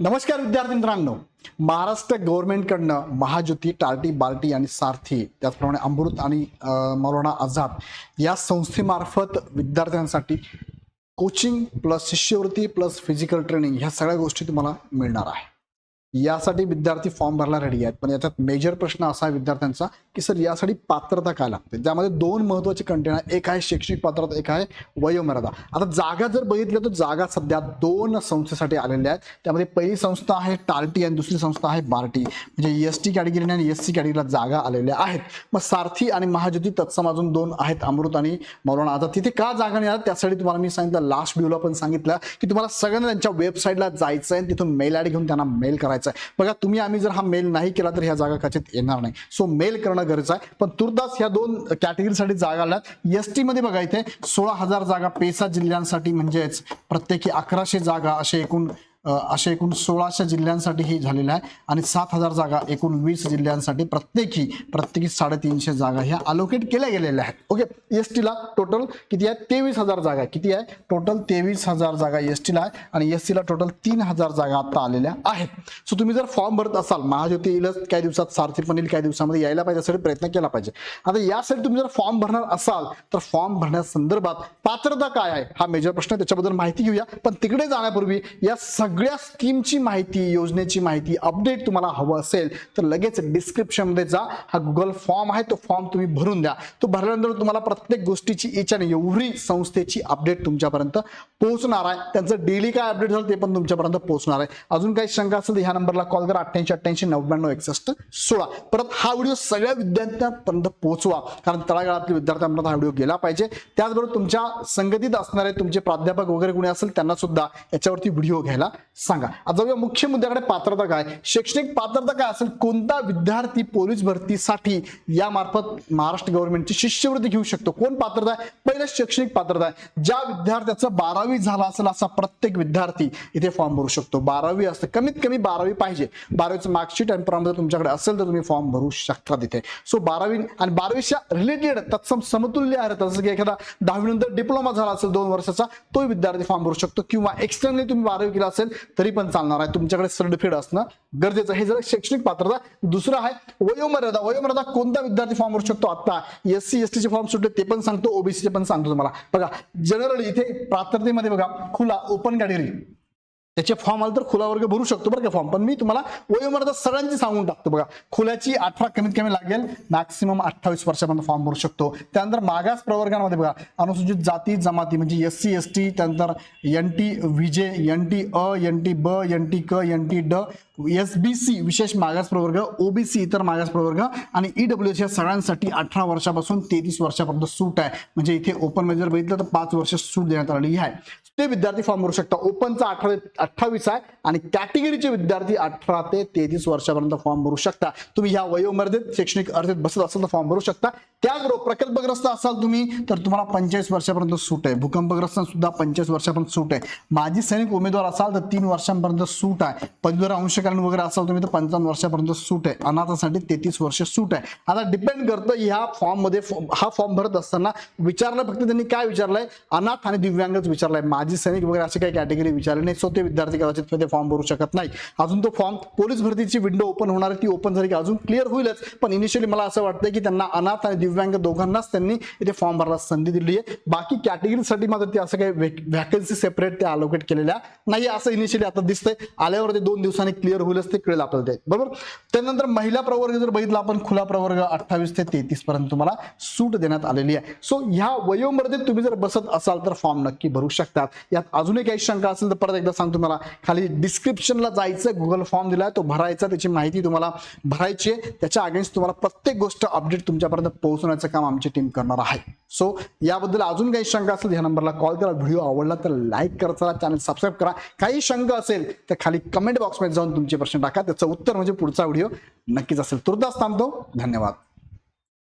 नमस्कार विद्यार्थी मित्रांनो. महाराष्ट्र गव्हर्नमेंटकडनं महाज्योती टार्टी बार्टी आणि सारथी त्याचप्रमाणे अमृत आणि मौलाना आझाद या संस्थेमार्फत विद्यार्थ्यांसाठी कोचिंग प्लस शिष्यवृत्ती प्लस फिजिकल ट्रेनिंग ह्या सगळ्या गोष्टी तुम्हाला मिळणार आहे. यासाठी विद्यार्थी फॉर्म भरला रेडी आहेत. पण याच्यात मेजर प्रश्न असा आहे विद्यार्थ्यांचा की सर यासाठी पात्रता काय लागते? ज्यामध्ये दोन महत्त्वाचे कंटेन आहे एक आहे शैक्षणिक पात्रता एक आहे वयोमर्यादा. आता जागा जर बघितलं तर जागा सध्या दोन संस्थेसाठी आलेल्या आहेत. त्यामध्ये पहिली संस्था आहे टार्टी आणि दुसरी संस्था आहे बार्टी. म्हणजे एस टी कॅटेगरी आणि एस सी कॅटेगरीला जागा आलेल्या आहेत. मग सारथी आणि महाज्योती तत्सम अजून दोन आहेत अमृत आणि मौलाना. आता तिथे का जागा नाही आल्या त्यासाठी तुम्हाला मी सांगितलं लास्ट व्ह्यूला पण सांगितलं की तुम्हाला सगळ्यांना त्यांच्या वेबसाईटला जायचं आहे तिथून मेल आय डी घेऊन त्यांना मेल करायचं आहे. बघा तुम्ही आम्ही जर हा मेल नाही केला तर ह्या जागा कचित येणार नाही. सो मेल करणं गरजेचं आहे. पण तुर्तास ह्या दोन कॅटेगरीसाठी जागा आल्यात. एस टीमध्ये बघा इथे सोळा हजार जागा पेसा जिल्ह्यांसाठी म्हणजेच प्रत्येकी अकराशे जागा असे एकूण असे एकूण सोळाशे जिल्ह्यांसाठी हे झालेलं आहे आणि सात हजार जागा एकूण वीस जिल्ह्यांसाठी प्रत्येकी प्रत्येकी साडेतीनशे जागा ह्या अलोकेट केल्या गेलेल्या आहेत. ओके एस टीला टोटल किती आहे? तेवीस हजार जागा आहे. किती आहे? टोटल तेवीस हजार जागा एस टीला आहे आणि एस टीला टोटल तीन हजार जागा आता आलेल्या आहेत. सो तुम्ही जर फॉर्म भरत असाल महाज्योती येईलच काही दिवसात सारथी पण येईल काही दिवसामध्ये यायला पाहिजे यासाठी प्रयत्न केला पाहिजे. आता यासाठी तुम्ही जर फॉर्म भरणार असाल तर फॉर्म भरण्यासंदर्भात पात्रता काय आहे? हा मेजर प्रश्न त्याच्याबद्दल माहिती घेऊया. पण तिकडे जाण्यापूर्वी या सगळ्या सगळ्या स्कीमची माहिती योजनेची माहिती अपडेट तुम्हाला हवं असेल तर लगेच डिस्क्रिप्शनमध्ये जा. हा गुगल फॉर्म आहे तो फॉर्म तुम्ही भरून द्या. तो भरल्यानंतर तुम्हाला प्रत्येक गोष्टीची इच्छा आणि एवढी संस्थेची अपडेट तुमच्यापर्यंत पोहोचणार आहे. त्यांचं डेली काय अपडेट झालं ते पण तुमच्यापर्यंत पोहोचणार आहे. अजून काही शंका असेल तर ह्या नंबरला कॉल करा. अठ्ठ्याऐंशी अठ्ठ्याऐंशी नव्याण्णव एकसष्ट सोळा. परत हा व्हिडिओ सगळ्या विद्यार्थ्यांपर्यंत पोहोचवा. कारण तळागाळातील विद्यार्थ्यांपर्यंत हा व्हिडिओ गेला पाहिजे. त्याचबरोबर तुमच्या संगतीत असणारे तुमचे प्राध्यापक वगैरे कोणी असेल त्यांना सुद्धा याच्यावरती व्हिडिओ घ्यायला सांगा. आता जाऊया मुख्य मुद्द्याकडे पात्रता काय? शैक्षणिक पात्रता काय असेल? कोणता विद्यार्थी पोलीस भरतीसाठी या मार्फत महाराष्ट्र गव्हर्नमेंटची शिष्यवृत्ती घेऊ शकतो? कोण पात्रता आहे? पहिलं शैक्षणिक पात्रता आहे. ज्या विद्यार्थ्याचं बारावी झाला असेल असा प्रत्येक विद्यार्थी इथे फॉर्म भरू शकतो. बारावी असतं. कमीत कमी बारावी पाहिजे. बारावीचं मार्कशीट आणि प्रमाणपत्र तुमच्याकडे असेल तर तुम्ही फॉर्म भरू शकता तिथे. सो बारावी आणि बारावीच्या रिलेटेड तत्सम समतुल्य आहे. जसं की एखादा दहावीनंतर डिप्लोमा झाला असेल दोन वर्षाचा तो विद्यार्थी फॉर्म भरू शकतो. किंवा एक्सटर्नली तुम्ही बारावी केला असेल तरी पण चालणार आहे. तुमच्याकडे सर्टिफिकेट असणं गरजेचं आहे. हे जर शैक्षणिक पात्रता. दुसरं आहे वयोमर्यादा. वयोमर्यादा कोणता विद्यार्थी फॉर्म भरू शकतो? आता एस सी एस टीचे फॉर्म सुटले ते पण सांगतो. ओबीसीचे पण सांगतो तुम्हाला. बघा जनरली इथे पात्रतेमध्ये बघा खुला ओपन कॅटेगरी त्याचे फॉर्म आले तर खुला वर्ग भरू शकतो बरं का फॉर्म पण मी तुम्हाला वयोमर्यादा सगळ्यांची सांगून टाकतो बघा. खुल्याची अठरा कमीत कमी लागेल मॅक्सिमम अठ्ठावीस वर्षापर्यंत फॉर्म भरू शकतो. त्यानंतर मागास प्रवर्गांमध्ये बघा अनुसूचित जाती जमाती म्हणजे एस सी एस टी त्यानंतर एन टी विजे एन टी अ एन टी ब एन टी क एन टी ड एस बी सी विशेष मागास प्रवर्ग ओबीसी इतर मागास प्रवर्ग आणि ईडब्ल्यू एस या सगळ्यांसाठी अठरा वर्षापासून तेहतीस वर्षापर्यंत सूट आहे. म्हणजे इथे ओपनमध्ये जर बघितलं तर पाच वर्ष सूट देण्यात आलेली आहे. ते विद्यार्थी फॉर्म भरू शकता. ओपनचा अठरा अठ्ठावीस आहे आणि कॅटेगरीचे विद्यार्थी अठरा ते तेहतीस वर्षापर्यंत फॉर्म भरू शकता. तुम्ही ह्या वयोमर्यादेत शैक्षणिक अर्धेत बसत असाल तर फॉर्म भरू शकता. त्याचबरोबर प्रकल्पग्रस्त असाल तुम्ही तर तुम्हाला पंचेचाळीस वर्षापर्यंत सूट आहे. भूकंपग्रस्त सुद्धा पंचेचाळीस वर्षापर्यंत सूट आहे. माजी सैनिक उमेदवार असाल तर तीन वर्षांपर्यंत सूट आहे. पदवीधर कारण वगैरे असाल तुम्ही तर पंचावन्न वर्षापर्यंत सूट आहे. अनाथासाठी तेहतीस वर्ष सूट आहे. आता डिपेंड करतं ह्या फॉर्ममध्ये हा फॉर्म भरत असताना विचारलं फक्त त्यांनी काय विचारलंय? अनाथ आणि दिव्यांगच विचारलंय. माजी सैनिक वगैरे असे काही कॅटेगरी विचारले नाही. सो ते विद्यार्थी कदाचित ते फॉर्म भरू शकत नाही. अजून तो फॉर्म पोलीस भरतीची विंडो ओपन होणार आहे. ती ओपन झाली की अजून क्लिअर होईलच. पण इनिशियली मला असं वाटतं की त्यांना अनाथ आणि दिव्यांग दोघांनाच त्यांनी इथे फॉर्म भरायला संधी दिली आहे. बाकी कॅटेगरीसाठी मात्र ते असं काही व्हॅकन्सी सेपरेट ते अलोकेट केलेल्या नाही असं इनिशियली आता दिसतंय. आल्यावर ते दोन दिवसांनी क्लिअर होईलच ते कळेल आपल्याला ते. बरोबर? त्यानंतर महिला प्रवर्ग जर बघितला आपण खुला प्रवर्ग अठ्ठावीस ते तेहतीस पर्यंत तुम्हाला सूट देण्यात आलेली आहे. सो ह्या वयोमर्यादेत तुम्ही जर बसत असाल तर फॉर्म नक्की भरू शकतात. यात अजूनही काही शंका असेल तर परत एकदा सांगतो तुम्हाला. खाली डिस्क्रिप्शनला जायचं गुगल फॉर्म दिलाय तो भरायचा त्याची माहिती तुम्हाला भरायची आहे. त्याच्या अगेन्स्ट तुम्हाला प्रत्येक गोष्ट अपडेट तुमच्यापर्यंत पोहोचवण्याचं काम आमची टीम करणार आहे. सो याबद्दल अजून काही शंका असेल ह्या नंबरला कॉल करा. व्हिडिओ आवडला तर लाईक करा चला चॅनल सबस्क्राईब करा. काही शंका असेल तर खाली कमेंट बॉक्समध्ये जाऊन तुमचे प्रश्न टाका. त्याचं उत्तर म्हणजे पुढचा व्हिडिओ नक्कीच असेल. तुर्तास थांबतो. धन्यवाद.